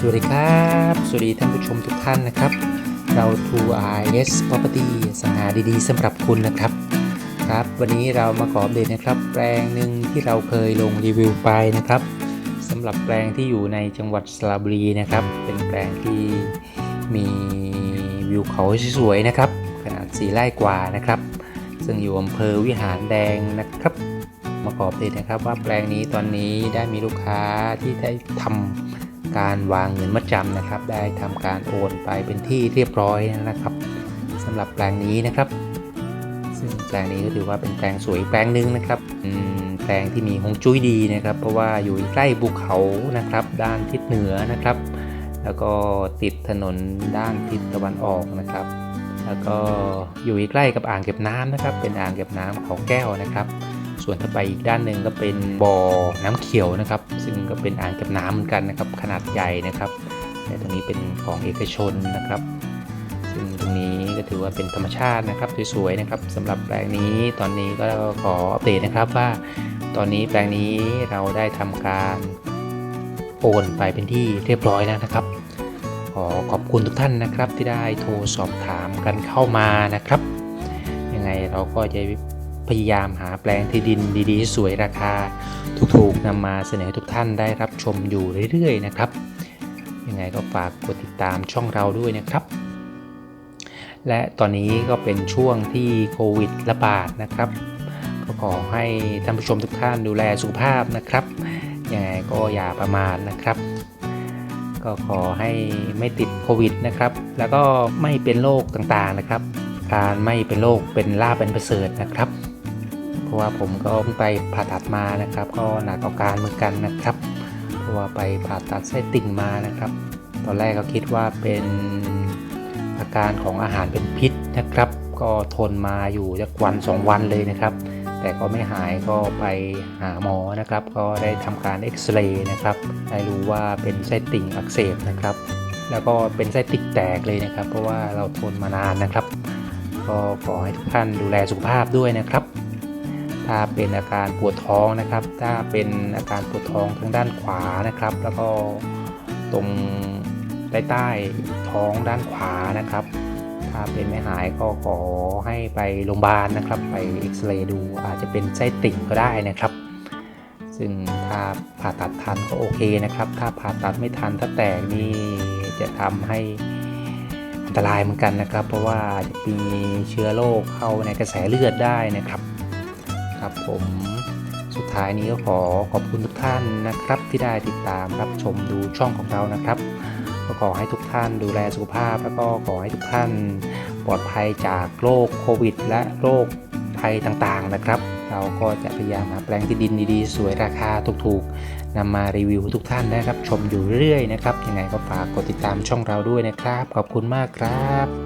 สวัสดีครับ สวัสดีท่านผู้ชมทุกท่านนะครับ เรา True RS Property สังหาดีๆสำหรับคุณนะครับครับ วันนี้เรามาขออัปเดตนะครับ แปลงหนึ่งที่เราเคยลงรีวิวไปนะครับสำหรับแปลงที่อยู่ในจังหวัดสระบุรีนะครับ เป็นแปลงที่มีวิวเขาสวยๆนะครับ ขนาดสีไร่กว่านะครับ ซึ่งอยู่อำเภอวิหารแดงนะครับ มาขออัปเดตนะครับว่าแปลงนี้ตอนนี้ได้มีลูกค้าที่ได้ทำ การวางเงินมัดจำนะครับ ได้ทำการโอนไปเป็นที่เรียบร้อยนะครับสำหรับแปลงนี้นะครับ ซึ่งแปลงนี้ก็ถือว่าเป็นแปลงสวยแปลงหนึ่งนะครับแปลงที่มีฮงจุ้ยดีนะครับ เพราะว่าอยู่ใกล้ภูเขานะครับ ด้านทิศเหนือนะครับ แล้วก็ติดถนนด้านทิศตะวันออกนะครับ แล้วก็อยู่ใกล้กับอ่างเก็บน้ำนะครับ เป็นอ่างเก็บน้ำเขาแก้วนะครับ ส่วนถ้าไปอีกด้านหนึ่งก็เป็นบ่อน้ำเขียวนะครับ ซึ่งก็เป็นอ่างเก็บน้ำเหมือนกันนะครับ ขนาดใหญ่นะครับแต่ตรงนี้เป็นของเอกชนนะครับ ซึ่งตรงนี้ก็ถือว่าเป็นธรรมชาตินะครับสวยๆนะครับสำหรับแปลงนี้ตอนนี้ก็ขออัปเดตนะครับว่า ตอนนี้แปลงนี้เราได้ทำการโอนไปเป็นที่เรียบร้อยแล้วนะครับ ขอขอบคุณทุกท่านนะครับที่ได้โทรสอบถามกันเข้ามานะครับ ยังไงเราก็จะ พยายามหาแปลงที่ดินดีๆ สวยราคา ถูกๆนำมาเสนอทุกท่านได้รับชมอยู่เรื่อยๆนะครับ ยังไงก็ฝากกดติดตามช่องเราด้วยนะครับ และตอนนี้ก็เป็นช่วงที่โควิดระบาดนะครับ ก็ขอให้ท่านผู้ชมทุกท่านดูแลสุขภาพนะครับ ยังไงก็อย่าประมาทนะครับก็ขอให้ไม่ติดโควิดนะครับ แล้วก็ไม่เป็นโรคต่างๆนะครับ การไม่เป็นโรคเป็นลาบเป็นประเสริฐนะครับะว่าผมก็เพิ่งไปผ่าตัดมานะครับ ก็หนักอาการเหมือนกันนะครับ เพราะว่าไปผ่าตัดไส้ติ่งมานะครับ ตอนแรกก็คิดว่าเป็นอาการของอาหารเป็นพิษนะครับ ก็ทนมาอยู่จากวันสองวันเลยนะครับ แต่ก็ไม่หายก็ไปหาหมอนะครับ ก็ได้ทำการเอ็กซเรย์นะครับได้รู้ว่าเป็นไส้ติ่งอักเสบนะครับ แล้วก็เป็นไส้ติ่งแตกเลยนะครับ เพราะว่าเราทนมานานนะครับ ก็ขอให้ทุกท่านดูแลสุขภาพด้วยนะครับ ถ้าเป็นอาการปวดท้องนะครับ ถ้าเป็นอาการปวดท้องทางด้านขวานะครับ แล้วก็ตรงใต้ใต้ท้องด้านขวานะครับ ถ้าเป็นไม่หายก็ขอให้ไปโรงพยาบาลนะครับ ไปเอ็กซเรย์ดูอาจจะเป็นไส้ติ่งก็ได้นะครับ ซึ่งถ้าผ่าตัดทันก็โอเคนะครับ ถ้าผ่าตัดไม่ทันถ้าแตกนี่จะทำให้อันตรายเหมือนกันนะครับ เพราะว่าจะมีเชื้อโรคเข้าในกระแสเลือดได้นะครับ ครับ ผมสุดท้ายนี้ก็ขอขอบคุณทุกท่านนะครับ ที่ได้ติดตามรับชมดูช่องของเรานะครับก็ขอให้ทุกท่านดูแลสุขภาพ แล้วก็ขอให้ทุกท่านปลอดภัยจากโรคโควิด และโรคภัยต่างๆนะครับ เราก็จะพยายามหาแปลงที่ดินดีๆ สวยราคาถูกๆนำมารีวิวทุกท่านได้รับชมอยู่เรื่อยนะครับยังไงก็ฝากกดติดตามช่องเราด้วยนะครับ ขอบคุณมากครับ